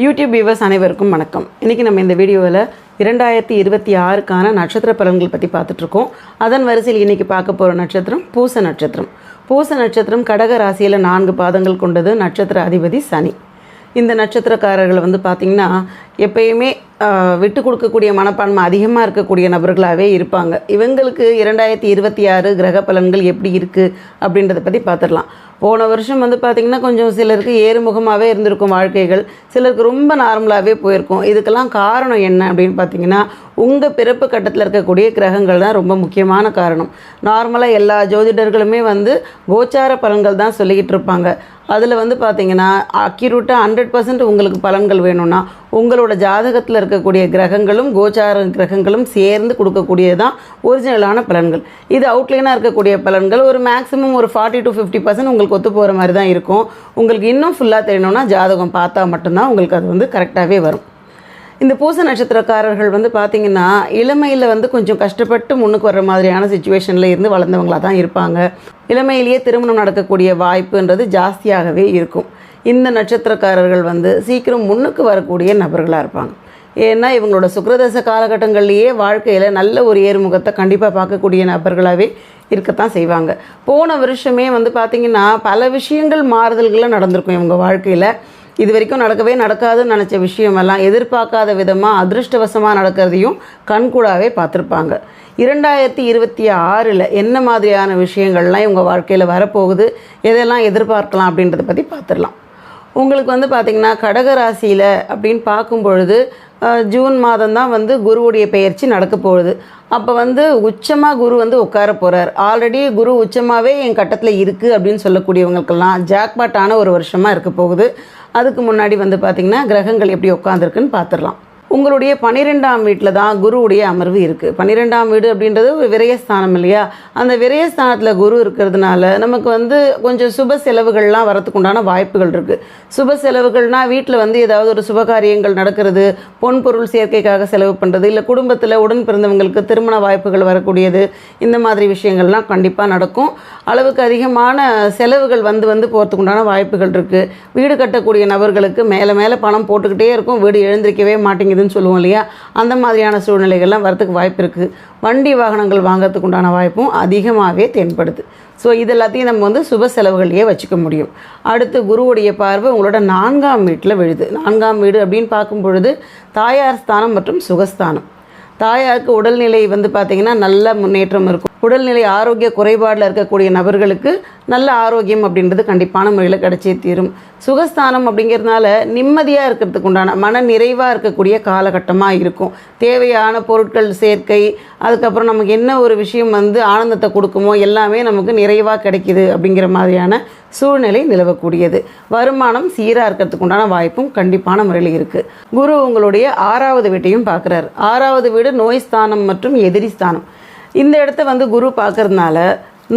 YouTube viewers அனைவருக்கும் வணக்கம். இன்றைக்கி நம்ம இந்த வீடியோவில் இரண்டாயிரத்தி இருபத்தி ஆறுக்கான நட்சத்திர பலன்கள் பற்றி பார்த்துட்ருக்கோம். அதன் வரிசையில் இன்றைக்கி பார்க்க போகிற நட்சத்திரம் பூச நட்சத்திரம். பூச நட்சத்திரம் கடக ராசியில் நான்கு பாதங்கள் கொண்டது நட்சத்திர அதிபதி சனி. இந்த நட்சத்திரக்காரர்கள் வந்து பார்த்திங்கன்னா எப்பயுமே விட்டு கொடுக்கக்கூடிய மனப்பான்மை அதிகமாக இருக்கக்கூடிய நபர்களாகவே இருப்பாங்க. இவங்களுக்கு இரண்டாயிரத்தி இருபத்தி ஆறு கிரக பலன்கள் எப்படி இருக்குது அப்படின்றத பற்றி பார்த்துடலாம். போன வருஷம் வந்து பார்த்திங்கன்னா கொஞ்சம் சிலருக்கு ஏறுமுகமாகவே இருந்திருக்கும் வாழ்க்கைகள். சிலருக்கு ரொம்ப நார்மலாகவே போயிருக்கும். இதுக்கெல்லாம் காரணம் என்ன அப்படின்னு பார்த்தீங்கன்னா உங்கள் பிறப்பு கட்டத்தில் இருக்கக்கூடிய கிரகங்கள் தான் ரொம்ப முக்கியமான காரணம். நார்மலாக எல்லா ஜோதிடர்களுமே வந்து கோச்சார பலன்கள் தான் சொல்லிக்கிட்டு இருப்பாங்க. அதில் வந்து பார்த்தீங்கன்னா அக்யூரேட்டாக ஹண்ட்ரட் பர்சன்ட் உங்களுக்கு பலன்கள் வேணும்னா உங்களோட ஜாதகத்தில் இருக்கக்கூடிய கிரகங்களும் கோச்சார கிரகங்களும் சேர்ந்து கொடுக்கக்கூடியது தான் ஒரிஜினலான பலன்கள். இது அவுட்லைனாக இருக்கக்கூடிய பலன்கள். ஒரு மேக்ஸிமம் ஒரு ஃபார்ட்டி டு ஃபிஃப்டி பர்சன்ட் உங்களுக்கு ஒத்து போகிற மாதிரி தான் இருக்கும். உங்களுக்கு இன்னும் ஃபுல்லாக தெரியணும்னா ஜாதகம் பார்த்தா மட்டும்தான் உங்களுக்கு அது வந்து கரெக்டாகவே வரும். இந்த பூச நட்சத்திரக்காரர்கள் வந்து பார்த்திங்கன்னா இளமையில் வந்து கொஞ்சம் கஷ்டப்பட்டு முன்னுக்கு வர்ற மாதிரியான சுச்சுவேஷனில் இருந்து வளர்ந்தவங்களாக தான் இருப்பாங்க. இளமையிலேயே திருமணம் நடக்கக்கூடிய வாய்ப்புன்றது ஜாஸ்தியாகவே இருக்கும். இந்த நட்சத்திரக்காரர்கள் வந்து சீக்கிரம் முன்னுக்கு வரக்கூடிய நபர்களாக இருப்பாங்க. ஏன்னா இவங்களோட சுக்கரதச காலகட்டங்கள்லேயே வாழ்க்கையில் நல்ல ஒரு ஏறுமுகத்தை கண்டிப்பாக பார்க்கக்கூடிய நபர்களாகவே இருக்கத்தான் செய்வாங்க. போன வருஷமே வந்து பார்த்திங்கன்னா பல விஷயங்கள் மாறுதல்களும் நடந்திருக்கும் இவங்க வாழ்க்கையில். இது வரைக்கும் நடக்கவே நடக்காதுன்னு நினச்ச விஷயமெல்லாம் எதிர்பார்க்காத விதமாக அதிர்ஷ்டவசமாக நடக்கிறதையும் கண்கூடாவே பார்த்துருப்பாங்க. இரண்டாயிரத்தி இருபத்தி ஆறில் என்ன மாதிரியான விஷயங்கள்லாம் இவங்க வாழ்க்கையில் வரப்போகுது எதெல்லாம் எதிர்பார்க்கலாம் அப்படின்றத பற்றி பார்த்துடலாம். உங்களுக்கு வந்து பார்த்திங்கன்னா கடக ராசியில் அப்படின்னு பார்க்கும் பொழுது ஜூன் மாதம் தான் வந்து குருவுடைய பெயர்ச்சி நடக்க போகுது. அப்போ வந்து உச்சமாக குரு வந்து உட்கார போகிறார் ஆல்ரெடி குரு உச்சமாகவே என் கட்டத்தில் இருக்குது அப்படின்னு சொல்லக்கூடியவங்களுக்கெல்லாம் ஜாக்பாட்டான ஒரு வருஷமாக இருக்க போகுது. அதுக்கு முன்னாடி வந்து பார்த்திங்கன்னா கிரகங்கள் எப்படி உட்காந்துருக்குன்னு பார்த்துடலாம் உங்களுடைய பன்னிரெண்டாம் வீட்டில் தான் குருவுடைய அமர்வு இருக்குது பன்னிரெண்டாம் வீடு அப்படின்றது ஒரு விரயஸ்தானம் இல்லையா? அந்த விரயஸ்தானத்தில் குரு இருக்கிறதுனால நமக்கு வந்து கொஞ்சம் சுப செலவுகள்லாம் வரத்துக்கு உண்டான வாய்ப்புகள் இருக்குது சுப செலவுகள்னால் வீட்டில் வந்து ஏதாவது ஒரு சுபகாரியங்கள் நடக்கிறது பொன் பொருள் சேர்க்கைக்காக செலவு பண்ணுறது இல்லை குடும்பத்தில் உடன் பிறந்தவங்களுக்கு திருமண வாய்ப்புகள் வரக்கூடியது இந்த மாதிரி விஷயங்கள்லாம் கண்டிப்பாக நடக்கும். அளவுக்கு அதிகமான செலவுகள் வந்து வந்து போகிறதுக்கு உண்டான வாய்ப்புகள் இருக்குது வீடு கட்டக்கூடிய நபர்களுக்கு மேலே மேலே பணம் போட்டுக்கிட்டே இருக்கும். வீடு எழுந்திருக்கவே மாட்டேங்குதுன்னு சொல்லுவோம் இல்லையா? அந்த மாதிரியான சூழ்நிலைகள்லாம் வரத்துக்கு வாய்ப்பு இருக்குது வண்டி வாகனங்கள் வாங்குறதுக்கு உண்டான வாய்ப்பும் அதிகமாகவே தென்படுது. ஸோ இது எல்லாத்தையும் நம்ம வந்து சுப செலவுகளையே வச்சுக்க முடியும். அடுத்து குருவுடைய பார்வை உங்களோட நான்காம் வீட்டில் விழுது. நான்காம் வீடு அப்படின்னு பார்க்கும் பொழுது தாயார் ஸ்தானம் மற்றும் சுகஸ்தானம். தாயாருக்கு உடல்நிலை வந்து பார்த்திங்கன்னா நல்ல முன்னேற்றம் இருக்கும். உடல்நிலை ஆரோக்கிய குறைபாடில் இருக்கக்கூடிய நபர்களுக்கு நல்ல ஆரோக்கியம் அப்படின்றது கண்டிப்பான முறையில் கிடைச்சே தீரும். சுகஸ்தானம் அப்படிங்கிறதுனால நிம்மதியாக இருக்கிறதுக்கு உண்டான மன நிறைவாக இருக்கக்கூடிய காலகட்டமாக இருக்கும். தேவையான பொருட்கள் சேர்க்கை அதுக்கப்புறம் நமக்கு என்ன ஒரு விஷயம் வந்து ஆனந்தத்தை கொடுக்குமோ எல்லாமே நமக்கு நிறைவாக கிடைக்குது அப்படிங்கிற மாதிரியான சூழ்நிலை நிலவக்கூடியது. வருமானம் சீராக இருக்கிறதுக்கு உண்டான வாய்ப்பும் கண்டிப்பான முறையில் இருக்குது குரு உங்களுடைய ஆறாவது வீட்டையும் பார்க்குறாரு ஆறாவது வீடு நோய் ஸ்தானம் மற்றும் எதிரி ஸ்தானம். இந்த இடத்த வந்து குரு பார்க்கறதுனால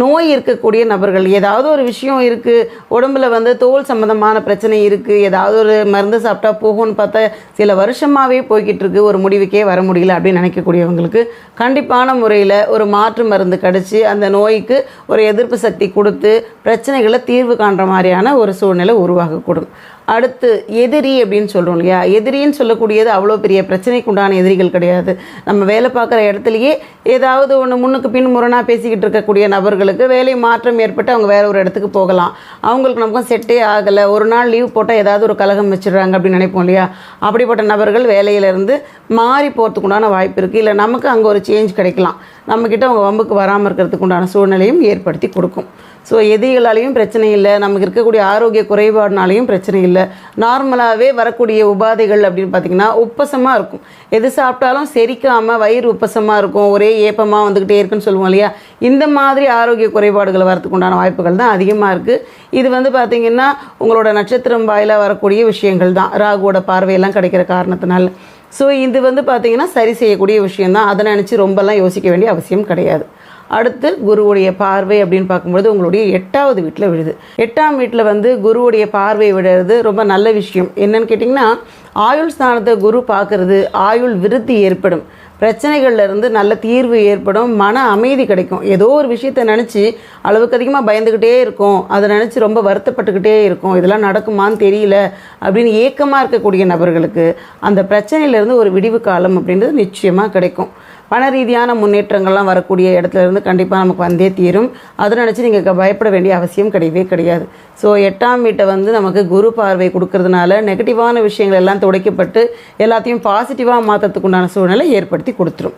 நோய் இருக்கக்கூடிய நபர்கள் ஏதாவது ஒரு விஷயம் இருக்குது உடம்புல வந்து தோல் சம்மந்தமான பிரச்சனை இருக்குது ஏதாவது ஒரு மருந்து சாப்பிட்டா போகும்னு பார்த்தா சில வருஷமாகவே போய்கிட்டு இருக்கு ஒரு முடிவுக்கே வர முடியல அப்படின்னு நினைக்கக்கூடியவங்களுக்கு கண்டிப்பான முறையில் ஒரு மாற்று மருந்து கிடச்சி அந்த நோய்க்கு ஒரு எதிர்ப்பு சக்தி கொடுத்து பிரச்சனைகளை தீர்வு காண்ற மாதிரியான ஒரு சூழ்நிலை உருவாகக்கூடும். அடுத்து எதிரி அப்படின்னு சொல்கிறோம் இல்லையா? எதிரின்னு சொல்லக்கூடியது அவ்வளோ பெரிய பிரச்சனைக்கு உண்டான எதிரிகள் கிடையாது. நம்ம வேலை பார்க்குற இடத்துலையே ஏதாவது ஒன்று முன்னுக்கு பின் முரணாக பேசிக்கிட்டு இருக்கக்கூடிய நபர்களுக்கு வேலை மாற்றம் ஏற்பட்டு அவங்க வேற ஒரு இடத்துக்கு போகலாம். அவங்களுக்கு நமக்கும் செட்டே ஆகலை. ஒரு நாள் லீவ் போட்டால் ஏதாவது ஒரு கலகம் வச்சிடுறாங்க அப்படின்னு நினைப்போம் இல்லையா? அப்படிப்பட்ட நபர்கள் வேலையிலேருந்து மாறி போகிறதுக்கு உண்டான வாய்ப்பு இருக்குது இல்லை நமக்கு அங்கே ஒரு சேஞ்ச் கிடைக்கலாம். நம்மக்கிட்ட அவங்க வம்புக்கு வராமல் இருக்கிறதுக்கு உண்டான சூழ்நிலையும் ஏற்படுத்தி கொடுக்கும். ஸோ எதிகளாலையும் பிரச்சனை இல்லை. நமக்கு இருக்கக்கூடிய ஆரோக்கிய குறைபாடுனாலையும் பிரச்சனை இல்லை. நார்மலாகவே வரக்கூடிய உபாதைகள் அப்படின்னு பார்த்திங்கன்னா உப்பசமாக இருக்கும். எது சாப்பிட்டாலும் செரிக்காமல் வயிறு உப்பசமாக இருக்கும். ஒரே ஏப்பமாக வந்துக்கிட்டே இருக்குன்னு சொல்லுவோம் இல்லையா? இந்த மாதிரி ஆரோக்கிய குறைபாடுகள் வரத்துக்கு உண்டான வாய்ப்புகள் தான் அதிகமாக இருக்குது இது வந்து பார்த்திங்கன்னா உங்களோட நட்சத்திரம் வாயிலாக வரக்கூடிய விஷயங்கள் தான். ராகுவோட பார்வையெல்லாம் கிடைக்கிற காரணத்தினால. ஸோ இது வந்து பார்த்திங்கன்னா சரி செய்யக்கூடிய விஷயம்தான் அதை நினச்சி ரொம்பலாம் யோசிக்க வேண்டிய அவசியம் கிடையாது. அடுத்து குருவுடைய பார்வை அப்படின்னு பார்க்கும்பொழுது உங்களுடைய எட்டாவது வீட்டில் விழுது. எட்டாம் வீட்டில் வந்து குருவுடைய பார்வை விடுறது ரொம்ப நல்ல விஷயம். என்னன்னு கேட்டிங்கன்னா ஆயுள் ஸ்தானத்தை குரு பார்க்கறது ஆயுள் விருத்தி ஏற்படும். பிரச்சனைகள்ல இருந்து நல்ல தீர்வு ஏற்படும். மன அமைதி கிடைக்கும். ஏதோ ஒரு விஷயத்தை நினச்சி அளவுக்கு அதிகமாக பயந்துக்கிட்டே இருக்கும். அதை நினச்சி ரொம்ப வருத்தப்பட்டுக்கிட்டே இருக்கும். இதெல்லாம் நடக்குமான்னு தெரியல அப்படின்னு ஏக்கமாக இருக்கக்கூடிய நபர்களுக்கு அந்த பிரச்சனையிலேருந்து ஒரு விடிவு காலம் அப்படின்றது நிச்சயமாக கிடைக்கும். பண ரீதியான முன்னேற்றங்கள்லாம் வரக்கூடிய இடத்துல இருந்து கண்டிப்பாக நமக்கு வந்தே தீரும். அதை நினச்சி நீங்கள் பயப்பட வேண்டிய அவசியம் கிடையவே கிடையாது. ஸோ எட்டாம் வீட்டை வந்து நமக்கு குரு பார்வை கொடுக்கறதுனால நெகட்டிவான விஷயங்கள் எல்லாம் துடைக்கப்பட்டு எல்லாத்தையும் பாசிட்டிவாக மாற்றத்துக்கு உண்டான சூழ்நிலை ஏற்படுத்தி கொடுத்துரும்.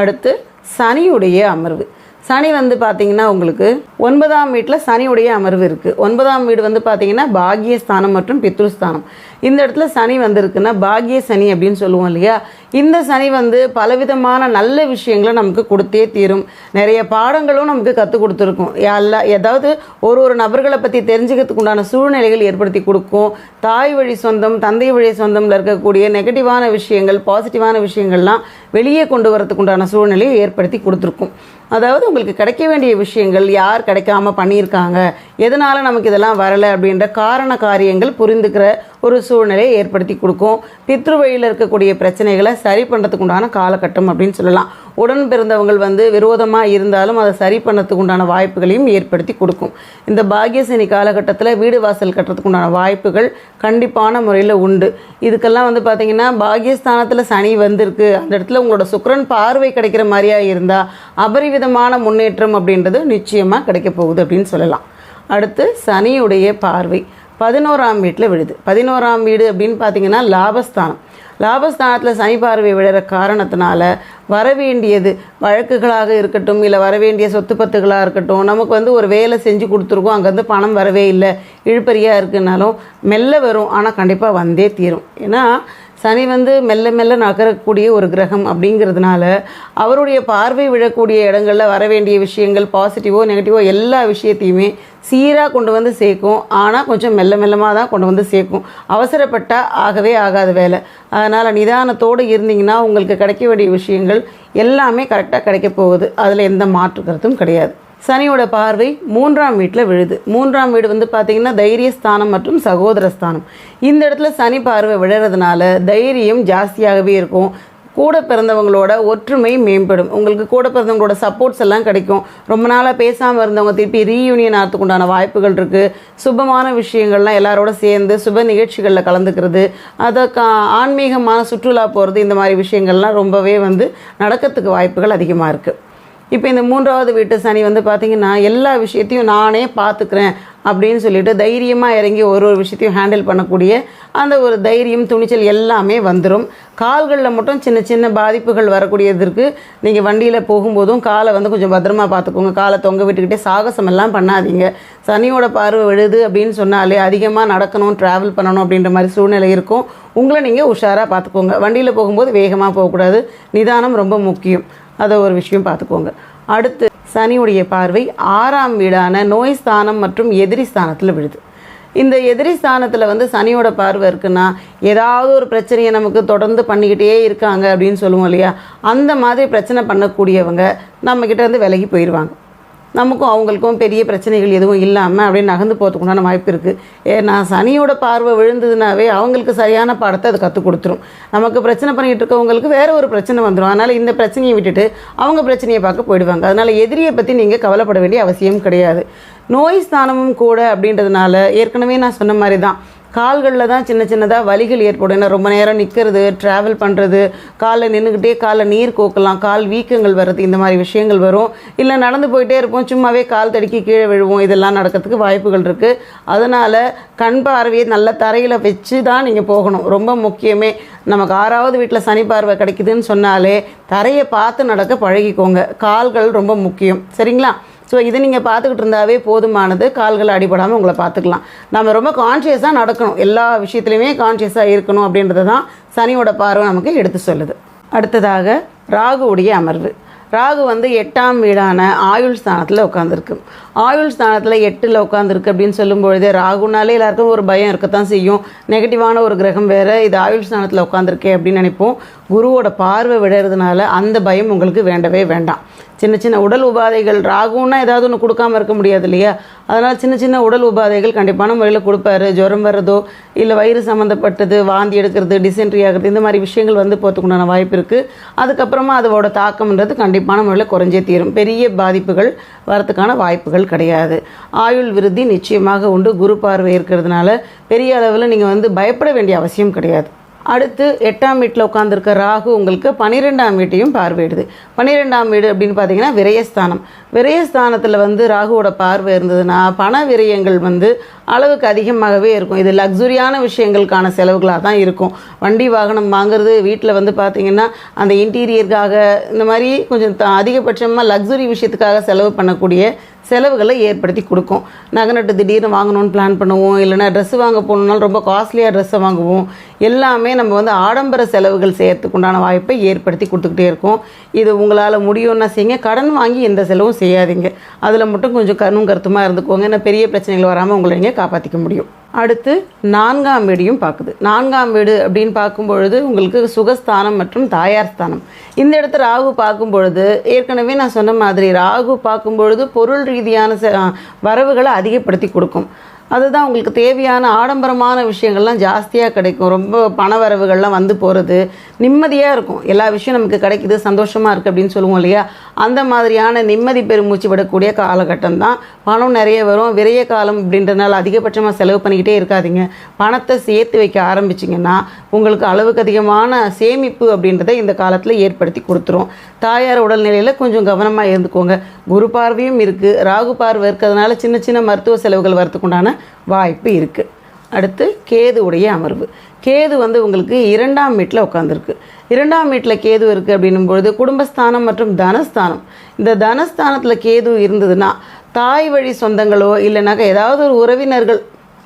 அடுத்து சனியுடைய அமர்வு. சனி வந்து பார்த்தீங்கன்னா உங்களுக்கு ஒன்பதாம் வீட்டில் சனியுடைய அமர்வு இருக்குது ஒன்பதாம் வீடு வந்து பார்த்தீங்கன்னா பாகியஸ்தானம் மற்றும் பித்ருஸ்தானம். இந்த இடத்துல சனி வந்திருக்குன்னா பாகிய சனி அப்படின்னு சொல்லுவோம் இல்லையா? இந்த சனி வந்து பலவிதமான நல்ல விஷயங்களை நமக்கு கொடுத்தே தீரும். நிறைய பாடங்களும் நமக்கு கற்றுக் கொடுத்துருக்கும். எல்லா ஏதாவது ஒரு ஒரு நபர்களை பற்றி தெரிஞ்சுக்கிறதுக்கு உண்டான சூழ்நிலைகள் ஏற்படுத்தி கொடுக்கும். தாய் வழி சொந்தம் தந்தை வழி சொந்தம்ல இருக்கக்கூடிய நெகட்டிவான விஷயங்கள் பாசிட்டிவான விஷயங்கள்லாம் வெளியே கொண்டு வரதுக்கு உண்டான சூழ்நிலையை ஏற்படுத்தி கொடுத்துருக்கும். அதாவது உங்களுக்கு கிடைக்க வேண்டிய விஷயங்கள் யார் கிடைக்காம பண்ணியிருக்காங்க எதனால் நமக்கு இதெல்லாம் வரலை அப்படின்ற காரண காரியங்கள் புரிந்துக்கிற ஒரு சூழ்நிலையை ஏற்படுத்தி கொடுக்கும். பித்ருவழியில் இருக்கக்கூடிய பிரச்சனைகளை சரி பண்ணுறதுக்கு உண்டான காலகட்டம் அப்படின்னு சொல்லலாம். உடன் பிறந்தவங்கள் வந்து விரோதமாக இருந்தாலும் அதை சரி பண்ணுறதுக்கு உண்டான வாய்ப்புகளையும் ஏற்படுத்தி கொடுக்கும். இந்த பாக்யசனி காலகட்டத்தில் வீடு வாசல் கட்டுறதுக்கு உண்டான வாய்ப்புகள் கண்டிப்பான முறையில் உண்டு. இதுக்கெல்லாம் வந்து பார்த்திங்கன்னா பாக்யஸ்தானத்தில் சனி வந்திருக்கு. அந்த இடத்துல உங்களோட சுக்கரன் பார்வை கிடைக்கிற மாதிரியா இருந்தால் விதமான முன்னேற்றம் அப்படின்றது நிச்சயமாக கிடைக்க போகுது அப்படின்னு சொல்லலாம். அடுத்து சனியுடைய பார்வை பதினோராம் வீட்டில் விழுது. பதினோராம் வீடு அப்படின்னு பார்த்தீங்கன்னா லாபஸ்தானம். லாபஸ்தானத்தில் சனி பார்வை விழுற காரணத்தினால வரவேண்டியது வழக்குகளாக இருக்கட்டும் இல்லை வரவேண்டிய சொத்து பத்துகளாக இருக்கட்டும் நமக்கு வந்து ஒரு வேலை செஞ்சு கொடுத்துருக்கோம் அங்கேருந்து பணம் வரவே இல்லை இழுப்பறியாக இருக்குனாலும் மெல்ல வரும் ஆனால் கண்டிப்பாக வந்தே தீரும். ஏன்னா சனி வந்து மெல்ல மெல்ல நகரக்கூடிய ஒரு கிரகம் அப்படிங்கிறதுனால அவருடைய பார்வை விழக்கூடிய இடங்களில் வர வேண்டிய விஷயங்கள் பாசிட்டிவோ நெகட்டிவோ எல்லா விஷயத்தையுமே சீராக கொண்டு வந்து சேர்க்கும். ஆனால் கொஞ்சம் மெல்ல மெல்லமாக தான் கொண்டு வந்து சேர்க்கும். அவசரப்பட்டால் ஆகவே ஆகாத வேலை. அதனால் நிதானத்தோடு இருந்தீங்கன்னா உங்களுக்கு கிடைக்க வேண்டிய விஷயங்கள் எல்லாமே கரெக்டாக கிடைக்க போகுது. அதில் எந்த மாற்று கருத்தும் கிடையாது. சனியோட பார்வை மூன்றாம் வீட்டில் விழுது. மூன்றாம் வீடு வந்து பார்த்திங்கன்னா தைரியஸ்தானம் மற்றும் சகோதரஸ்தானம். இந்த இடத்துல சனி பார்வை விழுறதுனால தைரியம் ஜாஸ்தியாகவே இருக்கும். கூட பிறந்தவங்களோட ஒற்றுமை மேம்படும். உங்களுக்கு கூட பிறந்தவங்களோட சப்போர்ட்ஸ் எல்லாம் கிடைக்கும். ரொம்ப நாளாக பேசாமல் இருந்தவங்க திருப்பி ரீயூனியன் ஆகிறதுக்குண்டான வாய்ப்புகள் இருக்குது சுபமான விஷயங்கள்லாம் எல்லாரோட சேர்ந்து சுப நிகழ்ச்சிகளில் கலந்துக்கிறது. அதை கா ஆன்மீகமான சுற்றுலா போகிறது இந்த மாதிரி விஷயங்கள்லாம் ரொம்பவே வந்து நடக்கிறதுக்கு வாய்ப்புகள் அதிகமாக இருக்குது இப்போ இந்த மூன்றாவது வீட்டு சனி வந்து பார்த்திங்கன்னா எல்லா விஷயத்தையும் நானே பார்த்துக்கிறேன் அப்படின்னு சொல்லிட்டு தைரியமாக இறங்கி ஒரு ஒரு விஷயத்தையும் ஹேண்டில் பண்ணக்கூடிய அந்த ஒரு தைரியம் துணிச்சல் எல்லாமே வந்துடும் கால்களில் மட்டும் சின்ன சின்ன பாதிப்புகள் வரக்கூடியதற்கு நீங்கள் வண்டியில் போகும்போதும் காலை வந்து கொஞ்சம் பத்திரமா பார்த்துக்கோங்க. காலை தொங்க விட்டுக்கிட்டே சாகசம் எல்லாம் பண்ணாதீங்க. சனியோட பார்வை விழுது அப்படின்னு சொன்னாலே அதிகமாக நடக்கணும் ட்ராவல் பண்ணணும் அப்படின்ற மாதிரி சூழ்நிலை இருக்கும். உங்களை நீங்கள் உஷாராக பார்த்துக்கோங்க. வண்டியில் போகும்போது வேகமாக போகக்கூடாது. நிதானம் ரொம்ப முக்கியம். அதை ஒரு விஷயம் பார்த்துக்கோங்க. அடுத்து சனியுடைய பார்வை ஆறாம் வீடான நோய் ஸ்தானம் மற்றும் எதிரி ஸ்தானத்தில் விழுது. இந்த எதிரி ஸ்தானத்தில் வந்து சனியோட பார்வை இருக்குன்னா ஏதாவது ஒரு பிரச்சனையை நமக்கு தொடர்ந்து பண்ணிக்கிட்டே இருக்காங்க அப்படின்னு சொல்லுவோம் இல்லையா? அந்த மாதிரி பிரச்சனை பண்ணக்கூடியவங்க நம்மக்கிட்ட இருந்து விலகி போயிடுவாங்க நமக்கும் அவங்களுக்கும் பெரிய பிரச்சனைகள் எதுவும் இல்லாமல் அப்படியே நகர்ந்து போகிறதுக்கு உண்டான வாய்ப்பு இருக்குது ஏன்னா சனியோட பார்வை விழுந்ததுனாவே அவங்களுக்கு சரியான பாடத்தை அது கற்றுக் கொடுத்துரும். நமக்கு பிரச்சனை பண்ணிகிட்டு இருக்கவங்களுக்கு வேறு ஒரு பிரச்சனை வந்துடும் அதனால் இந்த பிரச்சனையை விட்டுட்டு அவங்க பிரச்சனையை பார்க்க போயிடுவாங்க. அதனால் எதிரியை பற்றி நீங்கள் கவலைப்பட வேண்டிய அவசியம் கிடையாது. நோய் ஸ்தானமும் கூட அப்படின்றதுனால ஏற்கனவே நான் சொன்ன மாதிரி தான் கால்களில் தான் சின்ன சின்னதாக வலிகள் ஏற்படும். ஏன்னா ரொம்ப நேரம் நிற்கிறது ட்ராவல் பண்ணுறது காலில் நின்றுக்கிட்டே காலில் நீர் கோக்கலாம் கால் வீக்கங்கள் வர்றது இந்த மாதிரி விஷயங்கள் வரும். இல்லை நடந்து போயிட்டே இருப்போம் சும்மாவே கால் தடுக்கி கீழே விழுவோம் இதெல்லாம் நடக்கிறதுக்கு வாய்ப்புகள் இருக்குது அதனால் கண் பார்வையை நல்ல தரையில் வச்சு தான் நீங்கள் போகணும். ரொம்ப முக்கியமே நமக்கு ஆறாவது வீட்டில் சனி பார்வை கிடைக்குதுன்னு சொன்னாலே தரையை பார்த்து நடக்க பழகிக்கோங்க. கால்கள் ரொம்ப முக்கியம். சரிங்களா? ஸோ இதை நீங்கள் பார்த்துக்கிட்டு இருந்தாவே போதுமானது. கால்கள் அடிபடாமல் உங்களை பார்த்துக்கலாம். நம்ம ரொம்ப கான்ஷியஸாக நடக்கணும். எல்லா விஷயத்துலையுமே கான்ஷியஸாக இருக்கணும் அப்படின்றது தான் சனியோட பார்வை நமக்கு எடுத்து சொல்லுது. அடுத்ததாக ராகுவுடைய அமர்வு. ராகு வந்து எட்டாம் வீடான ஆயுள் ஸ்தானத்தில் உட்காந்துருக்கு ஆயுள் ஸ்தானத்தில் எட்டில் உட்காந்துருக்கு அப்படின்னு சொல்லும் பொழுதே ராகுனாலே எல்லாருக்கும் ஒரு பயம் இருக்கத்தான் செய்யும். நெகட்டிவான ஒரு கிரகம் வேறு இது ஆயுள் ஸ்தானத்தில் உட்காந்துருக்கே அப்படின்னு நினைப்போம். குருவோட பார்வை விடுறதுனால அந்த பயம் உங்களுக்கு வேண்டவே வேண்டாம். சின்ன சின்ன உடல் உபாதைகள் ராகுன்னா ஏதாவது ஒன்று கொடுக்காம இருக்க முடியாது இல்லையா? அதனால் சின்ன சின்ன உடல் உபாதைகள் கண்டிப்பான முறையில் கொடுப்பாரு. ஜுரம் வர்றதோ இல்லை வயிறு சம்மந்தப்பட்டது வாந்தி எடுக்கிறது டிசென்ட்ரி ஆகிறது இந்த மாதிரி விஷயங்கள் வந்து போகிறதுக்குண்டான வாய்ப்பு இருக்குது அதுக்கப்புறமா அதோட தாக்கம்ன்றது கண்டிப்பான முறையில் குறைஞ்சே தீரும். பெரிய பாதிப்புகள் வரத்துக்கான வாய்ப்புகள் கிடையாது. ஆயுள் விருத்தி நிச்சயமாக உண்டு. குரு பார்வை இருக்கிறதுனால பெரிய அளவில் நீங்கள் வந்து பயப்பட வேண்டிய அவசியம் கிடையாது. அடுத்து எட்டாம் வீட்டில் உட்காந்துருக்க ராகு உங்களுக்கு பன்னிரெண்டாம் வீட்டையும் பார்வையிடுது. பன்னிரெண்டாம் வீடு அப்படின்னு பார்த்தீங்கன்னா விரயஸ்தானம். விரயஸ்தானத்தில் வந்து ராகுவோட பார்வை இருந்ததுன்னா பண விரயங்கள் வந்து அளவுக்கு அதிகமாகவே இருக்கும். இது லக்ஸுரியான விஷயங்களுக்கான செலவுகளாக தான் இருக்கும். வண்டி வாகனம் வாங்குறது வீட்டில் வந்து பார்த்தீங்கன்னா அந்த இன்டீரியருக்காக இந்த மாதிரி கொஞ்சம் த- அதிகபட்சமாக லக்ஸுரி விஷயத்துக்காக செலவு பண்ணக்கூடிய செலவுகளை ஏற்படுத்தி கொடுக்கும். நகை நட்டு திடீர்னு வாங்கணும்னு பிளான் பண்ணுவோம். இல்லைன்னா ட்ரெஸ் வாங்க போகணுன்னாலும் ரொம்ப காஸ்ட்லியாக ட்ரெஸ்ஸை வாங்குவோம். எல்லாமே நம்ம வந்து ஆடம்பர செலவுகள் செய்யறதுக்கு உண்டான வாய்ப்பை ஏற்படுத்தி கொடுத்துக்கிட்டே இருக்கோம். இது உங்களால் முடியும்னா செய்யுங்க கடன் வாங்கி எந்த செலவும் செய்யாதீங்க. அதில் மட்டும் கொஞ்சம் கண்ணும் கருத்துமாக இருந்துக்கோங்க. ஏன்னா பெரிய பிரச்சனைகள் வராமல் உங்களை நீங்கள் காப்பாற்றிக்க முடியும். அடுத்து நான்காம் வீடையும் பார்க்குது. நான்காம் வீடு அப்படின்னு பார்க்கும் பொழுது உங்களுக்கு சுகஸ்தானம் மற்றும் தாயார் ஸ்தானம். இந்த இடத்துல ராகு பார்க்கும் பொழுது ஏற்கனவே நான் சொன்ன மாதிரி ராகு பார்க்கும் பொழுது பொருள் ரீதியான வரவுகளை அதிகப்படுத்தி கொடுக்கும். அதுதான் உங்களுக்கு தேவையான ஆடம்பரமான விஷயங்கள்லாம் ஜாஸ்தியாக கிடைக்கும். ரொம்ப பண வரவுகள்லாம் வந்து போகிறது நிம்மதியாக இருக்கும். எல்லா விஷயம் நமக்கு கிடைக்குது சந்தோஷமாக இருக்குது அப்படின்னு சொல்லுவோம் இல்லையா? அந்த மாதிரியான நிம்மதி பெருமூச்சு விடக்கூடிய காலகட்டம் தான் பணம் நிறைய வரும். விரைய காலம் அப்படின்றதுனால அதிகபட்சமாக செலவு பண்ணிக்கிட்டே இருக்காதீங்க. பணத்தை சேர்த்து வைக்க ஆரம்பிச்சிங்கன்னா உங்களுக்கு அளவுக்கு அதிகமான சேமிப்பு அப்படின்றத இந்த காலத்தில் ஏற்படுத்தி கொடுத்துரும். தாயார் உடல்நிலையில் கொஞ்சம் கவனமாக இருந்துக்கோங்க. குரு பார்வையும் இருக்குது ராகு பார்வை இருக்கிறதுனால சின்ன சின்ன மருத்துவ செலவுகள் வரத்துக்குண்டான வாய்ப்பு இருக்குது அடுத்து கேதுவுடைய அமர்வு. கேது வந்து உங்களுக்கு இரண்டாம் வீட்டில் உட்காந்துருக்கு இரண்டாம் வீட்டில் கேது இருக்குது அப்படின்னும் பொழுது குடும்பஸ்தானம் மற்றும் தனஸ்தானம். இந்த தனஸ்தானத்தில் கேது இருந்ததுன்னா தாய் வழி சொந்தங்களோ இல்லைனாக்கா ஏதாவது ஒரு உறவினர்கள்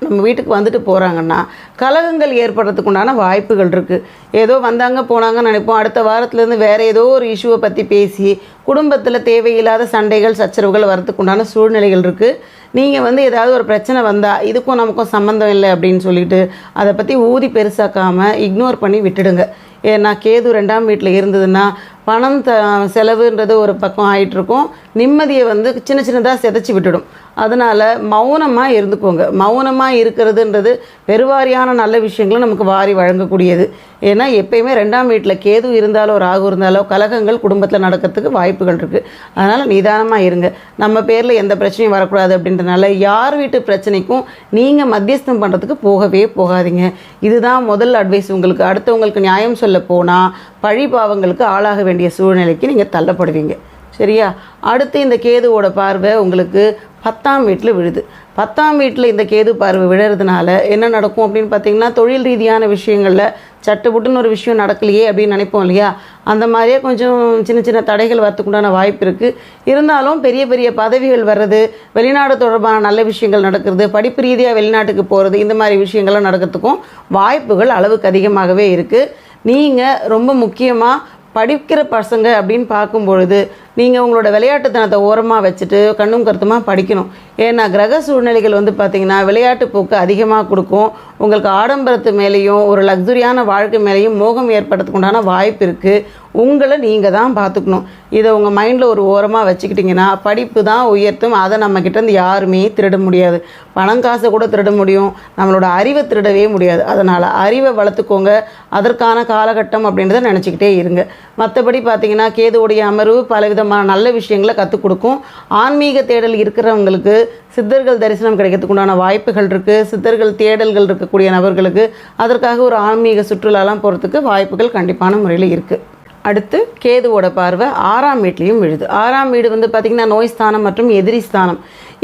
நம்ம வீட்டுக்கு வந்துட்டு போகிறாங்கன்னா கலகங்கள் ஏற்படுறதுக்கு உண்டான வாய்ப்புகள் இருக்குது ஏதோ வந்தாங்க போனாங்கன்னு நினைப்போம். அடுத்த வாரத்துலேருந்து வேறு ஏதோ ஒரு இஷ்யூவை பற்றி பேசி குடும்பத்தில் தேவையில்லாத சண்டைகள் சச்சரவுகள் வரத்துக்கு உண்டான சூழ்நிலைகள் இருக்குது நீங்கள் வந்து ஏதாவது ஒரு பிரச்சனை வந்தால் இதுக்கும் நமக்கும் சம்மந்தம் இல்லை அப்படின்னு சொல்லிட்டு அதை பற்றி ஊதி பெருசாக்காமல் இக்னோர் பண்ணி விட்டுடுங்க. ஏன்னா கேது ரெண்டாம் வீட்டில் இருந்ததுன்னா பணம் த செலவுன்றது ஒரு பக்கம் ஆகிட்டுருக்கும் நிம்மதியை வந்து சின்ன சின்னதாக சிதைச்சி விட்டுடும். அதனால் மௌனமாக இருந்துக்கோங்க. மௌனமாக இருக்கிறதுன்றது பெருவாரியான நல்ல விஷயங்களும் நமக்கு வாரி வழங்கக்கூடியது. ஏன்னா எப்பயுமே ரெண்டாம் வீட்டில் கேது இருந்தாலோ ராகு இருந்தாலோ கலகங்கள் குடும்பத்தில் நடக்கிறதுக்கு வாய்ப்புகள் இருக்குது அதனால் நிதானமாக இருங்க. நம்ம பேரில் எந்த பிரச்சனையும் வரக்கூடாது அப்படின்றனால யார் வீட்டு பிரச்சனைக்கும் நீங்கள் மத்தியஸ்தம் பண்ணுறதுக்கு போகவே போகாதீங்க. இதுதான் முதல் அட்வைஸ் உங்களுக்கு. அடுத்தவங்களுக்கு நியாயம் சொல்ல போனால் பழி பாவங்களுக்கு ஆளாக வேண்டிய சூழ்நிலைக்கு நீங்கள் தள்ளப்படுவீங்க. சரியா? அடுத்து இந்த கேதுவோட பார்வை உங்களுக்கு பத்தாம் வீட்டில் விழுது. பத்தாம் வீட்டில் இந்த கேது பார்வை விழுறதுனால என்ன நடக்கும் அப்படின்னு பார்த்தீங்கன்னா தொழில் ரீதியான விஷயங்களில் சட்டுப்புட்டுன்னு ஒரு விஷயம் நடக்கலையே அப்படின்னு நினைப்போம் இல்லையா? அந்த மாதிரியே கொஞ்சம் சின்ன சின்ன தடைகள் வரத்துக்குண்டான வாய்ப்பு இருக்குது இருந்தாலும் பெரிய பெரிய பதவிகள் வர்றது வெளிநாடு தொடர்பான நல்ல விஷயங்கள் நடக்கிறது படிப்பு ரீதியாக வெளிநாட்டுக்கு போகிறது இந்த மாதிரி விஷயங்கள்லாம் நடக்கிறதுக்கும் வாய்ப்புகள் அளவுக்கு அதிகமாகவே இருக்குது நீங்கள் ரொம்ப முக்கியமாக படிக்கிற பசங்க அப்படின்னு பார்க்கும் பொழுது நீங்கள் உங்களோட விளையாட்டுத்தனத்தை ஓரமாக வச்சுட்டு கண்ணும் கருத்துமாக படிக்கணும். ஏன்னா கிரக சூழ்நிலைகள் வந்து பார்த்திங்கன்னா விளையாட்டு போக்கு அதிகமாக கொடுக்கும். உங்களுக்கு ஆடம்பரத்து மேலேயும் ஒரு லக்ஸுரியான வாழ்க்கை மேலேயும் மோகம் ஏற்படுறதுக்கு உண்டான வாய்ப்பு இருக்குது உங்களை நீங்கள் தான் பார்த்துக்கணும் இதை உங்கள் மைண்டில் ஒரு ஓரமாக வச்சுக்கிட்டிங்கன்னா படிப்பு தான் உயர்த்தும். அதை நம்ம கிட்டேருந்து யாருமே திருட முடியாது. பணம் காசை கூட திருட முடியும். நம்மளோட அறிவை திருடவே முடியாது. அதனால் அறிவை வளர்த்துக்கோங்க. அதற்கான காலகட்டம் அப்படின்றத நினச்சிக்கிட்டே இருங்க. மற்றபடி பார்த்தீங்கன்னா கேதுவுடைய அமர்வு விதமான நல்ல விஷயங்களை கற்றுக் கொடுக்கும். ஆன்மீக தேடல் இருக்கிறவங்களுக்கு சித்தர்கள் தரிசனம் கிடைக்கிறதுக்கு உண்டான வாய்ப்புகள் இருக்குது சித்தர்கள் தேடல்கள் இருக்கக்கூடிய நபர்களுக்கு அதற்காக ஒரு ஆன்மீக சுற்றுலாலாம் போகிறதுக்கு வாய்ப்புகள் கண்டிப்பான முறையில் இருக்குது அடுத்து கேதுவோட பார்வை ஆறாம் வீட்லேயும் விழுது. ஆறாம் வீடு வந்து பார்த்திங்கன்னா நோய் ஸ்தானம் மற்றும் எதிரி ஸ்தானம்.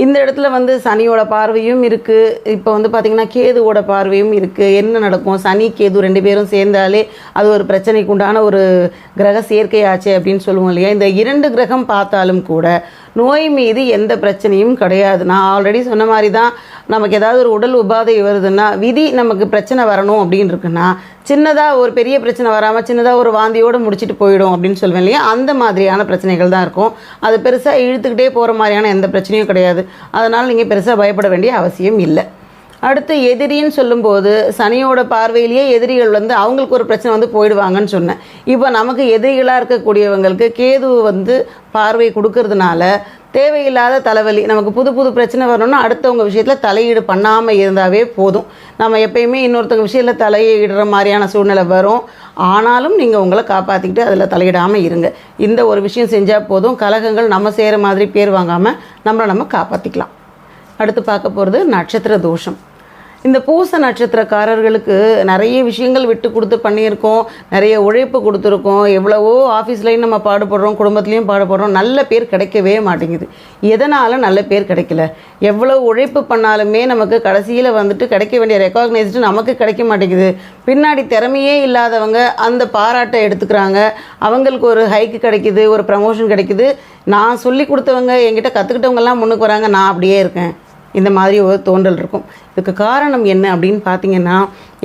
இந்த இடத்துல வந்து சனியோட பார்வையும் இருக்குது இப்போ வந்து பார்த்திங்கன்னா கேதுவோட பார்வையும் இருக்குது என்ன நடக்கும்? சனி கேது ரெண்டு பேரும் சேர்ந்தாலே அது ஒரு பிரச்சனைக்கு உண்டான ஒரு கிரக சேர்க்கையாச்சு அப்படின்னு சொல்லுவோம் இல்லையா? இந்த இரண்டு கிரகம் பார்த்தாலும் கூட நோய் மீது எந்த பிரச்சனையும் கிடையாது. நான் ஆல்ரெடி சொன்ன மாதிரி தான் நமக்கு ஏதாவது ஒரு உடல் உபாதை வருதுன்னா விதி நமக்கு பிரச்சனை வரணும் அப்படின்னு இருக்குன்னா சின்னதாக ஒரு பெரிய பிரச்சனை வராமல் சின்னதாக ஒரு வாந்தியோடு முடிச்சுட்டு போயிடும் அப்படின்னு சொல்லுவேன் இல்லையா? அந்த மாதிரியான பிரச்சனைகள் தான் இருக்கும். அது பெருசாக இழுத்துக்கிட்டே போகிற மாதிரியான எந்த பிரச்சனையும் கிடையாது. அதனால் நீங்கள் பெருசாக பயப்பட வேண்டிய அவசியம் இல்லை. அடுத்து எதிரின்னு சொல்லும்போது சனியோட பார்வையிலேயே எதிரிகள் வந்து அவங்களுக்கு ஒரு பிரச்சனை வந்து போயிடுவாங்கன்னு சொன்னேன். இப்போ நமக்கு எதிரிகளாக இருக்கக்கூடியவங்களுக்கு கேது வந்து பார்வை கொடுக்கறதுனால தேவையில்லாத தலைவலி நமக்கு புது புது பிரச்சனை வரணும்னா அடுத்தவங்க விஷயத்தில் தலையீடு பண்ணாமல் இருந்தாவே போதும். நம்ம எப்பயுமே இன்னொருத்தவங்க விஷயத்தில் தலையிடுற மாதிரியான சூழ்நிலை வரும். ஆனாலும் நீங்கள் உங்களை காப்பாற்றிக்கிட்டு அதில் தலையிடாமல் இருங்க. இந்த ஒரு விஷயம் செஞ்சால் போதும். கலகங்கள் நம்ம செய்கிற மாதிரி பேர் வாங்காமல் நம்மளை நம்ம காப்பாற்றிக்கலாம் அடுத்து பார்க்க போகிறது நட்சத்திர தோஷம். இந்த பூச நட்சத்திரக்காரர்களுக்கு நிறைய விஷயங்கள் விட்டு கொடுத்து பண்ணியிருக்கோம். நிறைய உழைப்பு கொடுத்துருக்கோம். எவ்வளவோ ஆஃபீஸ்லேயும் நம்ம பாடுபடுறோம் குடும்பத்துலேயும் பாடுபடுறோம். நல்ல பேர் கிடைக்கவே மாட்டேங்குது. எதனால் நல்ல பேர் கிடைக்கல? எவ்வளோ உழைப்பு பண்ணாலுமே நமக்கு கடைசியில் வந்துட்டு கிடைக்க வேண்டிய ரெக்காக்னைஸ்டு நமக்கு கிடைக்க மாட்டேங்குது. பின்னாடி திறமையே இல்லாதவங்க அந்த பாராட்டை எடுத்துக்கிறாங்க. அவங்களுக்கு ஒரு ஹைக்கு கிடைக்குது ஒரு ப்ரமோஷன் கிடைக்குது. நான் சொல்லி கொடுத்தவங்க என்கிட்ட கற்றுக்கிட்டவங்கெல்லாம் முன்னுக்கு வராங்க. நான் அப்படியே இருக்கேன். இந்த மாதிரி ஒரு தோன்றல் இருக்கும். இதுக்கு காரணம் என்ன அப்படின்னு பார்த்தீங்கன்னா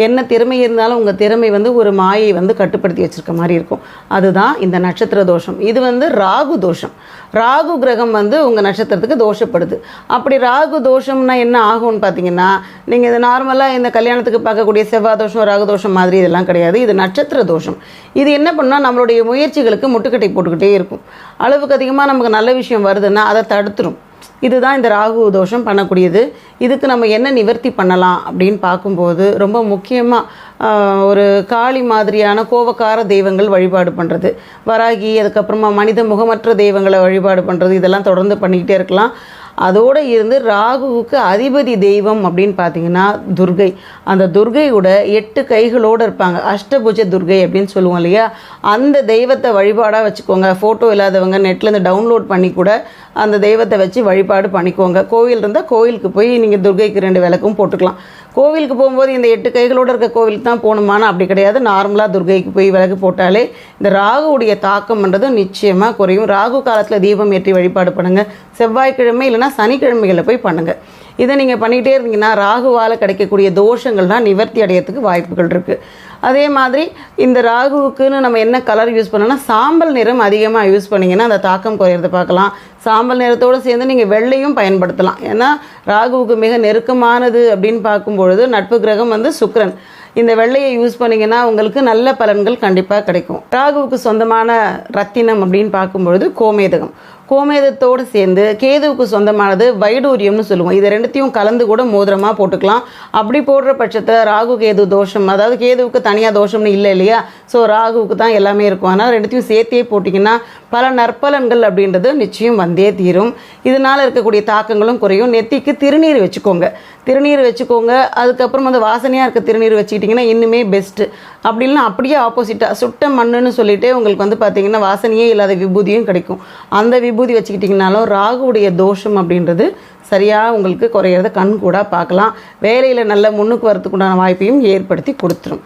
என்ன திறமை இருந்தாலும் உங்கள் திறமை வந்து ஒரு மாயை வந்து கட்டுப்படுத்தி வச்சிருக்க மாதிரி இருக்கும். அதுதான் இந்த நட்சத்திர தோஷம். இது வந்து ராகு தோஷம். ராகு கிரகம் வந்து உங்கள் நட்சத்திரத்துக்கு தோஷப்படுது. அப்படி ராகு தோஷம்னா என்ன ஆகும்னு பார்த்தீங்கன்னா நீங்கள் இது நார்மலாக இந்த கல்யாணத்துக்கு பார்க்கக்கூடிய செவ்வாய் தோஷம் ராகு தோஷம் மாதிரி இதெல்லாம் கிடையாது. இது நட்சத்திர தோஷம். இது என்ன பண்ணால் நம்மளுடைய முயற்சிகளுக்கு முட்டுக்கட்டை போட்டுக்கிட்டே இருக்கும். அளவுக்கு அதிகமாக நமக்கு நல்ல விஷயம் வருதுன்னா அதை தடுத்துரும். இதுதான் இந்த ராகு தோஷம் பண்ணக்கூடியது. இதுக்கு நம்ம என்ன நிவர்த்தி பண்ணலாம் அப்படின்னு பார்க்கும்போது ரொம்ப முக்கியமாக ஒரு காளி மாதிரியான கோவக்கார தெய்வங்கள் வழிபாடு பண்ணுறது வராகி அதுக்கப்புறமா மனித முகமற்ற தெய்வங்களை வழிபாடு பண்ணுறது இதெல்லாம் தொடர்ந்து பண்ணிக்கிட்டே இருக்கலாம். அதோடு இருந்து ராகுவுக்கு அதிபதி தெய்வம் அப்படின்னு பார்த்தீங்கன்னா துர்கை. அந்த துர்கையோட எட்டு கைகளோடு இருப்பாங்க. அஷ்டபுஜ துர்கை அப்படின்னு சொல்லுவோம் இல்லையா? அந்த தெய்வத்தை வழிபாடாக வச்சுக்கோங்க. ஃபோட்டோ இல்லாதவங்க நெட்லேருந்து டவுன்லோட் பண்ணி கூட அந்த தெய்வத்தை வச்சு வழிபாடு பண்ணிக்கோங்க. கோவில் இருந்தால் கோவிலுக்கு போய் நீங்கள் துர்கைக்கு ரெண்டு விளக்கும் போட்டுக்கலாம். கோவிலுக்கு போகும்போது இந்த எட்டு கைகளோடு இருக்க கோவிலுக்கு தான் போகணுமானா அப்படி கிடையாது. நார்மலாக துர்கைக்கு போய் விளக்கு போட்டாலே இந்த ராகுவுடைய தாக்கம்ன்றது நிச்சயமாக குறையும். ராகு காலத்தில் தீபம் ஏற்றி வழிபாடு பண்ணுங்கள் செவ்வாய்க்கிழமை இல்லைன்னா சனிக்கிழமைகளில் போய் பண்ணுங்கள் இதை நீங்கள் பண்ணிக்கிட்டே இருந்தீங்கன்னா ராகுவால் கிடைக்கக்கூடிய தோஷங்கள்லாம் நிவர்த்தி அடையறதுக்கு வாய்ப்புகள் இருக்குது அதே மாதிரி இந்த ராகுவுக்குன்னு நம்ம என்ன கலர் யூஸ் பண்ணோன்னா சாம்பல் நிறம் அதிகமாக யூஸ் பண்ணிங்கன்னா அந்த தாக்கம் குறையிறத பார்க்கலாம். சாம்பல் நிறத்தோடு சேர்ந்து நீங்கள் வெள்ளையும் பயன்படுத்தலாம். ஏன்னா ராகுவுக்கு மிக நெருக்கமானது அப்படின்னு பார்க்கும்பொழுது நட்பு கிரகம் வந்து சுக்ரன் இந்த வெள்ளையை யூஸ் பண்ணிங்கன்னா உங்களுக்கு நல்ல பலன்கள் கண்டிப்பாக கிடைக்கும். ராகுவுக்கு சொந்தமான ரத்தினம் அப்படின்னு பார்க்கும்பொழுது கோமேதகம். கோமேதத்தோடு சேர்ந்து கேதுவுக்கு சொந்தமானது வைடூரியம்னு சொல்லுவோம். இது ரெண்டுத்தையும் கலந்து கூட மோதிரமாக போட்டுக்கலாம். அப்படி போடுற பட்சத்தில் ராகு கேது தோஷம் அதாவது கேதுவுக்கு தனியாக தோஷம்னு இல்லை இல்லையா? ஸோ ராகுவுக்கு தான் எல்லாமே இருக்கும். ஆனால் ரெண்டுத்தையும் சேர்த்தே போட்டிங்கன்னா பல நற்பலன்கள் அப்படின்றது நிச்சயம் வந்தே தீரும். இதனால் இருக்கக்கூடிய தாக்கங்களும் குறையும். நெத்திக்கு திருநீர் வச்சுக்கோங்க. திருநீர் வச்சுக்கோங்க. அதுக்கப்புறம் அந்த வாசனையாக இருக்க திருநீர் வச்சுக்கிட்டிங்கன்னா இன்னுமே பெஸ்ட்டு அப்படி இல்லைனா அப்படியே ஆப்போசிட்டாக சுட்ட மண்ணுன்னு சொல்லிட்டு உங்களுக்கு வந்து பார்த்தீங்கன்னா வாசனையே இல்லாத விபூதியும் கிடைக்கும். அந்த விபூதி வச்சுக்கிட்டிங்கனாலும் ராகுவுடைய தோஷம் அப்படின்றது சரியாக உங்களுக்கு குறையிறத கண் கூட பார்க்கலாம். வேலையில் நல்ல முன்னுக்கு வரத்துக்குண்டான வாய்ப்பையும் ஏற்படுத்தி கொடுத்துரும்.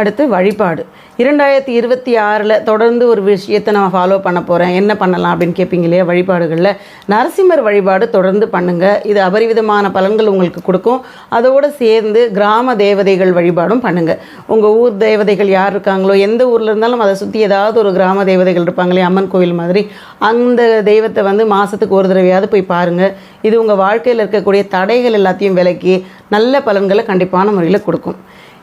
அடுத்து வழிபாடு. இரண்டாயிரத்தி இருபத்தி ஆறில் தொடர்ந்து ஒரு விஷயத்தை நான் ஃபாலோ பண்ண போகிறேன் என்ன பண்ணலாம் அப்படின்னு கேட்பீங்க இல்லையா? வழிபாடுகளில் நரசிம்மர் வழிபாடு தொடர்ந்து பண்ணுங்கள் இது அபரிவிதமான பலன்கள் உங்களுக்கு கொடுக்கும். அதோடு சேர்ந்து கிராம தேவதைகள் வழிபாடும் பண்ணுங்கள் உங்கள் ஊர் தேவதைகள் யார் இருக்காங்களோ எந்த ஊரில் இருந்தாலும் அதை சுற்றி ஏதாவது ஒரு கிராம தேவதைகள் இருப்பாங்களே அம்மன் கோவில் மாதிரி அந்த தெய்வத்தை வந்து மாதத்துக்கு ஒரு தடவையாவது போய் பாருங்கள் இது உங்கள் வாழ்க்கையில் இருக்கக்கூடிய தடைகள் எல்லாத்தையும் விலக்கி நல்ல பலன்களை கண்டிப்பான முறையில் கொடுக்கும்.